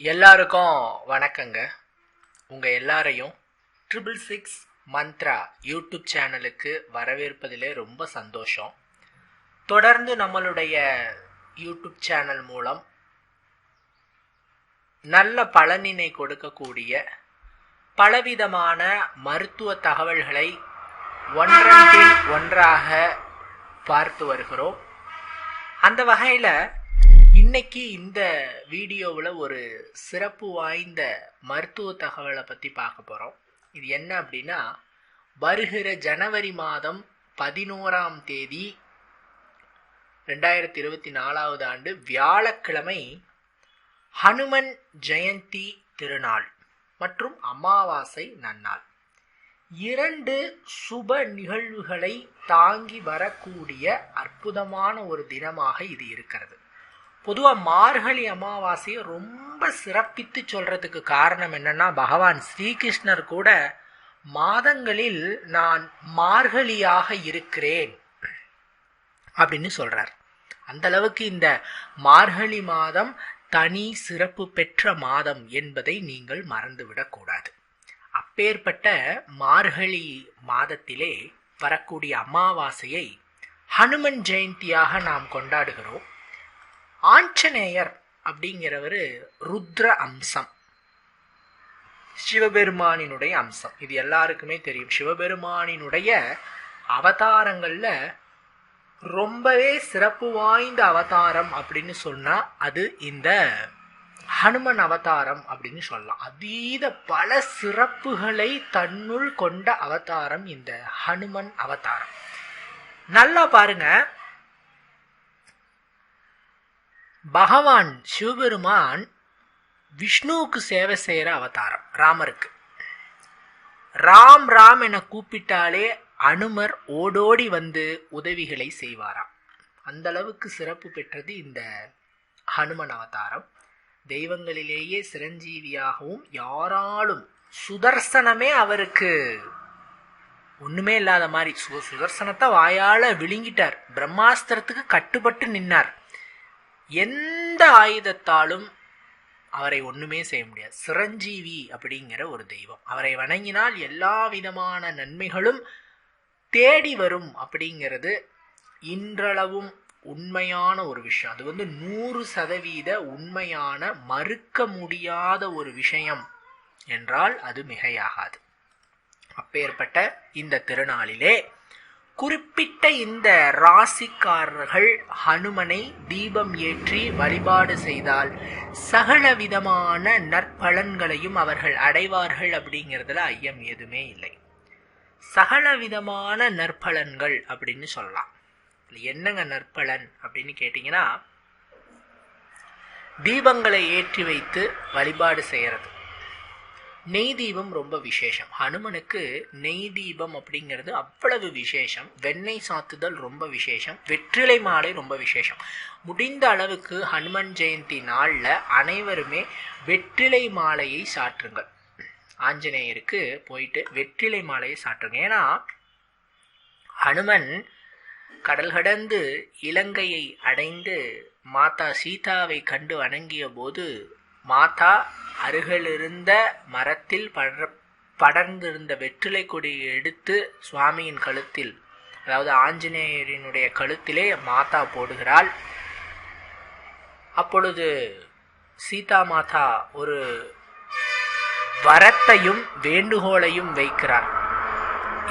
எல்லாருக்கும் வணக்கங்க. உங்கள் எல்லாரையும் ட்ரிபிள் சிக்ஸ் மந்த்ரா யூடியூப் சேனலுக்கு வரவேற்பதிலே ரொம்ப சந்தோஷம். தொடர்ந்து நம்மளுடைய யூடியூப் சேனல் மூலம் நல்ல பலனினை கொடுக்கக்கூடிய பலவிதமான மருத்துவ தகவல்களை ஒன்றன் பின் ஒன்றாக பார்த்து வருகிறோம். அந்த வகையில் இன்னைக்கு இந்த வீடியோவில் ஒரு சிறப்பு வாய்ந்த மருத்துவ தகவலை பற்றி பார்க்க போகிறோம் இது என்ன அப்படின்னா வருகிற ஜனவரி மாதம் பதினோராம் தேதி ரெண்டாயிரத்தி இருபத்தி நாலாவது ஆண்டு வியாழக்கிழமை ஹனுமன் ஜெயந்தி திருநாள் மற்றும் அமாவாசை நன்னாள். இரண்டு சுப நிகழ்வுகளை தாங்கி வரக்கூடிய அற்புதமான ஒரு தினமாக இது இருக்கிறது. பொதுவாக மார்கழி அமாவாசையை ரொம்ப சிறப்பித்து சொல்றதுக்கு காரணம் என்னன்னா பகவான் ஸ்ரீகிருஷ்ணர் கூட மாதங்களில் நான் மார்கழியாக இருக்கிறேன் அப்படின்னு சொல்றார். அந்த அளவுக்கு இந்த மார்கழி மாதம் தனி சிறப்பு பெற்ற மாதம் என்பதை நீங்கள் மறந்துவிடக்கூடாது அப்பேற்பட்ட மார்கழி மாதத்திலே வரக்கூடிய அமாவாசையை ஹனுமன் ஜெயந்தியாக நாம் கொண்டாடுகிறோம். ஆஞ்சநேயர் அப்படிங்கிறவர் ருத்ர அம்சம். சிவபெருமானினுடைய அம்சம். இது எல்லாருக்குமே தெரியும். சிவபெருமானினுடைய அவதாரங்களில் ரொம்பவே சிறப்பு வாய்ந்த அவதாரம் அப்படின்னு சொன்னால் அது இந்த ஹனுமன் அவதாரம் அப்படின்னு சொல்லலாம். அதீத பல சிறப்புகளை தன்னுள் கொண்ட அவதாரம் இந்த ஹனுமன் அவதாரம். நல்லா பாருங்க. பகவான் சிவபெருமான் விஷ்ணுவுக்கு சேவை செய்கிற அவதாரம் ராமருக்கு. ராம் ராம் என கூப்பிட்டாலே அனுமர் ஓடோடி வந்து உதவிகளை செய்வாராம். அந்த அளவுக்கு சிறப்பு பெற்றது இந்த ஹனுமன் அவதாரம். தெய்வங்களிலேயே சிரஞ்சீவியாகவும் யாராலும் சுதர்சனமே அவருக்கு ஒன்றுமே இல்லாத மாதிரி சு சுதர்சனத்தை வாயால் விழுங்கிட்டார். பிரம்மாஸ்திரத்துக்கு கட்டுப்பட்டு நின்னார். எந்த ஆயுதத்தாலும் அவரை ஒன்றுமே செய்ய முடியாது. சிரஞ்சீவி அப்படிங்கிற ஒரு தெய்வம். அவரை வணங்கினால் எல்லா விதமான நன்மைகளும் தேடி வரும் அப்படிங்கிறது இன்றளவும் உண்மையான ஒரு விஷயம். அது வந்து நூறு சதவீத உண்மையான மறுக்க முடியாத ஒரு விஷயம் என்றால் அது மிகையாகாது. அப்பேற்பட்ட இந்த திருநாளிலே குறிப்பிட்ட இந்த ராசிக்காரர்கள் ஹனுமனை தீபம் ஏற்றி வழிபாடு செய்தால் சகல விதமான நற்பலன்களையும் அவர்கள் அடைவார்கள் அப்படிங்கிறதுல ஐயம் எதுவுமே இல்லை. சகல விதமான நற்பலன்கள் அப்படின்னு சொல்லலாம். என்னங்க நற்பலன் அப்படின்னு கேட்டிங்கன்னா தீபங்களை ஏற்றி வைத்து வழிபாடு செய்கிறது நெய் தீபம் ரொம்ப விசேஷம். ஹனுமனுக்கு நெய் தீபம் அப்படிங்கிறது அவ்வளவு விசேஷம். வெண்ணெய் சாத்துதல் ரொம்ப விசேஷம். வெற்றிலை மாலை ரொம்ப விசேஷம். முடிந்த அளவுக்கு ஹனுமன் ஜெயந்தி நாளில் அனைவருமே வெற்றிலை மாலையை சாற்றுங்கள். ஆஞ்சநேயருக்கு போயிட்டு வெற்றிலை மாலையை சாற்றுங்க ஏன்னா ஹனுமன் கடல் கடந்து இலங்கையை அடைந்து மாதா சீதாவை கண்டு வணங்கிய போது மாதா அருகிலிருந்த மரத்தில் படர் படர்ந்திருந்த வெற்றிலை கொடியை எடுத்து சுவாமியின் கழுத்தில் அதாவது ஆஞ்சநேயரினுடைய கழுத்திலே மாதா போடுகிறாள். அப்பொழுது சீதா மாதா ஒரு வரத்தையும் வேண்டுகோளையும் வைக்கிறார்.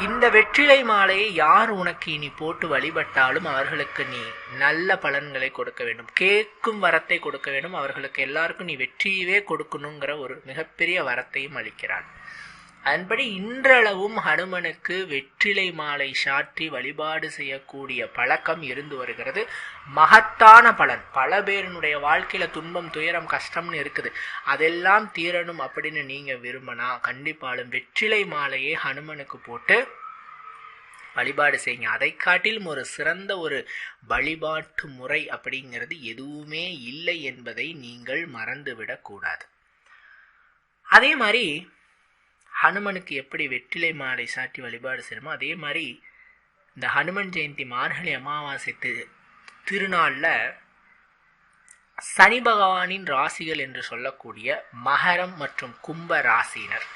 இந்த வெற்றிலை மாலையை யார் உனக்கு இனி போட்டு வழிபட்டாலும் அவர்களுக்கு நீ நல்ல பலன்களை கொடுக்க வேண்டும். கேட்கும் வரத்தை கொடுக்க வேண்டும். அவர்களுக்கு எல்லாருக்கும் நீ வெற்றியவே கொடுக்கணுங்கிற ஒரு மிகப்பெரிய வரத்தையும் அளிக்கிறாள். அதன்படி இன்றளவும் ஹனுமனுக்கு வெற்றிலை மாலை சாற்றி வழிபாடு செய்யக்கூடிய பழக்கம் இருந்து வருகிறது. மகத்தான பலன். பல பேரினுடைய வாழ்க்கையில துன்பம் துயரம் கஷ்டம்னு இருக்குது. அதெல்லாம் தீரணும் அப்படின்னு நீங்க விரும்பினா கண்டிப்பாலும் வெற்றிலை மாலையை ஹனுமனுக்கு போட்டு வழிபாடு செய்யுங்க. அதை காட்டிலும் ஒரு சிறந்த ஒரு வழிபாட்டு முறை அப்படிங்கிறது எதுவுமே இல்லை என்பதை நீங்கள் மறந்துவிடக்கூடாது அதே மாதிரி ஹனுமனுக்கு எப்படி வெற்றிலை மாலை சாட்டி வழிபாடு செய்யணுமோ அதே மாதிரி இந்த ஹனுமன் ஜெயந்தி மார்கழி அமாவாசை திரு திருநாளில் சனி பகவானின் ராசிகள் என்று சொல்லக்கூடிய மகரம் மற்றும் கும்ப ராசியினர்.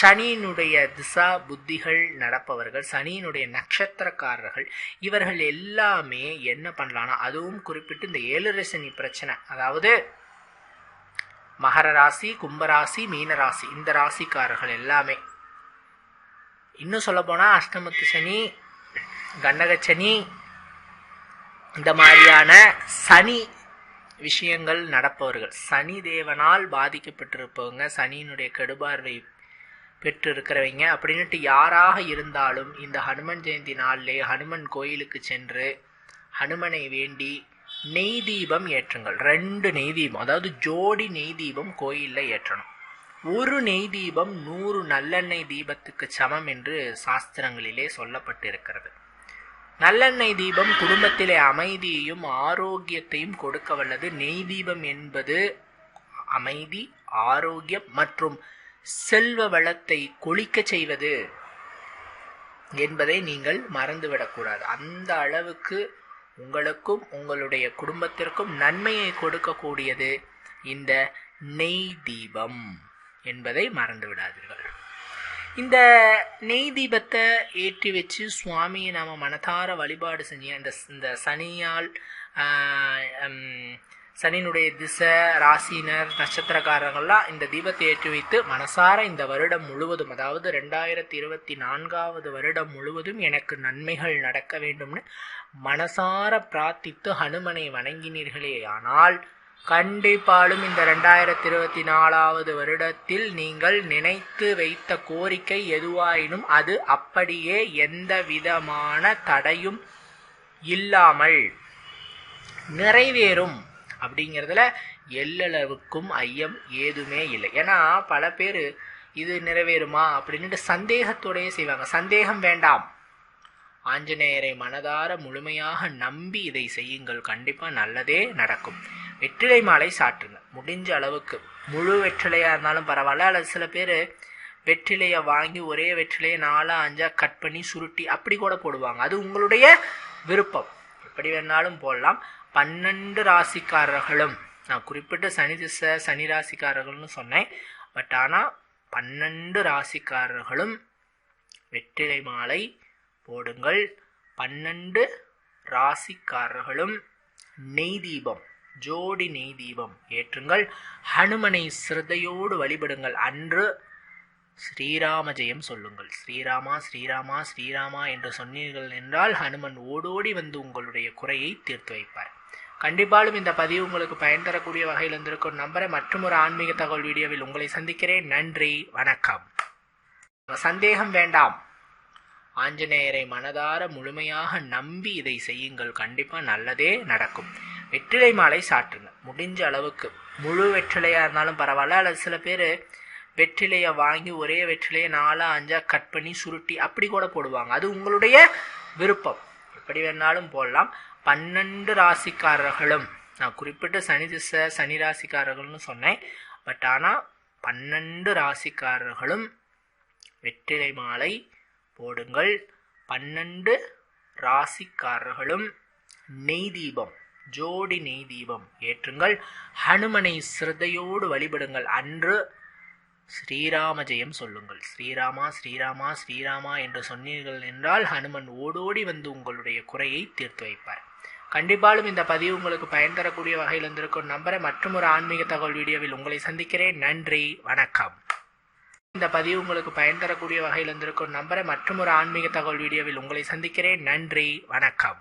சனியினுடைய திசா புத்திகள் நடப்பவர்கள் சனியினுடைய நட்சத்திரக்காரர்கள் இவர்கள் எல்லாமே என்ன பண்ணலான்னா அதுவும் குறிப்பிட்டு இந்த ஏழு சனி பிரச்சனை அதாவது மகர ராசி கும்பராசி மீன ராசி இந்த ராசிக்காரர்கள் எல்லாமே. இன்னும் சொல்ல அஷ்டமத்து சனி கண்டக சனி இந்த மாதிரியான சனி விஷயங்கள் நடப்பவர்கள். சனி தேவனால் பாதிக்கப்பட்டிருப்பவங்க சனியினுடைய கெடுபார்வை பெற்று இருக்கிறவங்க அப்படின்னுட்டு யாராக இருந்தாலும் இந்த ஹனுமன் ஜெயந்தி நாளிலே ஹனுமன் கோயிலுக்கு சென்று ஹனுமனை வேண்டி நெய் தீபம் ஏற்றுங்கள். ரெண்டு நெய் தீபம் அதாவது ஜோடி நெய் தீபம் கோயிலில் ஏற்றணும். ஒரு நெய் தீபம் நூறு நல்லெண்ணெய் தீபத்துக்கு சமம் என்று சாஸ்திரங்களிலே சொல்லப்பட்டிருக்கிறது. நல்லெண்ணெய் தீபம் குடும்பத்திலே அமைதியையும் ஆரோக்கியத்தையும் கொடுக்க வல்லது. நெய் தீபம் என்பது அமைதி ஆரோக்கியம் மற்றும் செல்வ வளத்தை கொளிக்க செய்வது என்பதை நீங்கள் மறந்துவிடக்கூடாது. அந்த அளவுக்கு உங்களுக்கும் உங்களுடைய குடும்பத்திற்கும் நன்மையை கொடுக்கக்கூடியது இந்த நெய் தீபம் என்பதை மறந்து விடாதீர்கள். இந்த நெய் தீபத்தை ஏற்றி வச்சு சுவாமியை நாம் மனதார வழிபாடு செஞ்சு இந்த இந்த சனியால் சனியினுடைய திசை ராசினர் நட்சத்திரக்காரர்கள்லாம் இந்த தீபத்தை ஏற்றி வைத்து மனசார இந்த வருடம் முழுவதும் அதாவது ரெண்டாயிரத்தி இருபத்தி நான்காவது வருடம் முழுவதும் எனக்கு நன்மைகள் நடக்க வேண்டும்னு மனசார பிரார்த்தித்து ஹனுமனை வணங்கினீர்களே. ஆனால் கண்டிப்பாலும் இந்த ரெண்டாயிரத்தி இருபத்தி நாலாவது வருடத்தில் நீங்கள் நினைத்து வைத்த கோரிக்கை எதுவாயினும் அது அப்படியே எந்த விதமான தடையும் இல்லாமல் நிறைவேறும். அப்படிங்கிறதுல எல்லளவுக்கும் ஐயம் ஏதுமே இல்லை. ஏன்னா பல பேர் இது நிறைவேறுமா அப்படின்ட்டு சந்தேகத்தோடையே செய்வாங்க. சந்தேகம் வேண்டாம். ஆஞ்சநேயரை மனதார முழுமையாக நம்பி இதை செய்யுங்கள். கண்டிப்பாக நல்லதே நடக்கும். வெற்றிலை மாலை சாற்றுங்க. முடிஞ்ச அளவுக்கு. முழு வெற்றிலையாக இருந்தாலும் பரவாயில்ல. அல்லது சில பேர் வெற்றிலையை வாங்கி ஒரே வெற்றிலையை நாலாக அஞ்சாக கட் பண்ணி சுருட்டி அப்படி கூட போடுவாங்க. அது உங்களுடைய விருப்பம். எப்படி வேணாலும் போடலாம். பன்னெண்டு ராசிக்காரர்களும். நான் குறிப்பிட்ட சனி திசை சனி ராசிக்காரர்கள்னு சொன்னேன். பட் ஆனால் பன்னெண்டு ராசிக்காரர்களும் வெற்றிலை மாலை போடுங்கள். பன்னெண்டு ராசிக்காரர்களும் நெய் தீபம் ஜோடி நெய் தீபம் ஏற்றுங்கள். ஹனுமனை சிரதையோடு வழிபடுங்கள். அன்று ஸ்ரீராம ஜெயம் சொல்லுங்கள். ஸ்ரீராமா ஸ்ரீராமா ஸ்ரீராமா என்று சொன்னீர்கள் என்றால் ஹனுமன் ஓடோடி வந்து உங்களுடைய குறையை தீர்த்து வைப்பார். கண்டிப்பாலும் இந்த பதிவு உங்களுக்கு பயன் தரக்கூடிய வகையில் இருந்திருக்கும். நம்பரை மற்றும் ஒரு ஆன்மீக தகவல் வீடியோவில் உங்களை சந்திக்கிறேன். நன்றி வணக்கம். சந்தேகம் வேண்டாம். ஆஞ்சநேயரை மனதார முழுமையாக நம்பி இதை செய்யுங்கள். கண்டிப்பாக நல்லதே நடக்கும். வெற்றிலை மாலை சாற்றுங்க. முடிஞ்ச அளவுக்கு. முழு வெற்றிலையாக இருந்தாலும் பரவாயில்ல. அல்லது சில பேர் வெற்றிலையை வாங்கி ஒரே வெற்றிலையை நாலா அஞ்சாக கட் பண்ணி சுருட்டி அப்படி கூட போடுவாங்க. அது உங்களுடைய விருப்பம். எப்படி வேணாலும் போடலாம். பன்னெண்டு ராசிக்காரர்களும். நான் குறிப்பிட்ட சனி திசை சனி ராசிக்காரர்கள்னு சொன்னேன். பட் ஆனால் பன்னெண்டு ராசிக்காரர்களும் வெற்றிலை மாலை போடுங்கள். பன்னெண்டு ராசிக்காரர்களும் நெய் தீபம் ஜோடி நெய் தீபம் ஏற்றுங்கள். ஹனுமனை சிரதையோடு வழிபடுங்கள். அன்று ஸ்ரீராம ஜெயம் சொல்லுங்கள். ஸ்ரீராமா ஸ்ரீராமா ஸ்ரீராமா என்று சொன்னீர்கள் என்றால் ஹனுமன் ஓடோடி வந்து உங்களுடைய குறையை தீர்த்து வைப்பார். கண்டிப்பாலும் இந்த பதிவு உங்களுக்கு பயன் தரக்கூடிய வகையில் இருந்திருக்கும் நம்பரை மற்றும் ஒரு ஆன்மீக தகவல் வீடியோவில் உங்களை சந்திக்கிறேன். நன்றி வணக்கம். இந்த பதிவு உங்களுக்கு பயன் தரக்கூடிய வகையில் இருந்திருக்கும் நம்பரை மற்றும் ஒரு ஆன்மீக தகவல் வீடியோவில் உங்களை சந்திக்கிறேன். நன்றி வணக்கம்.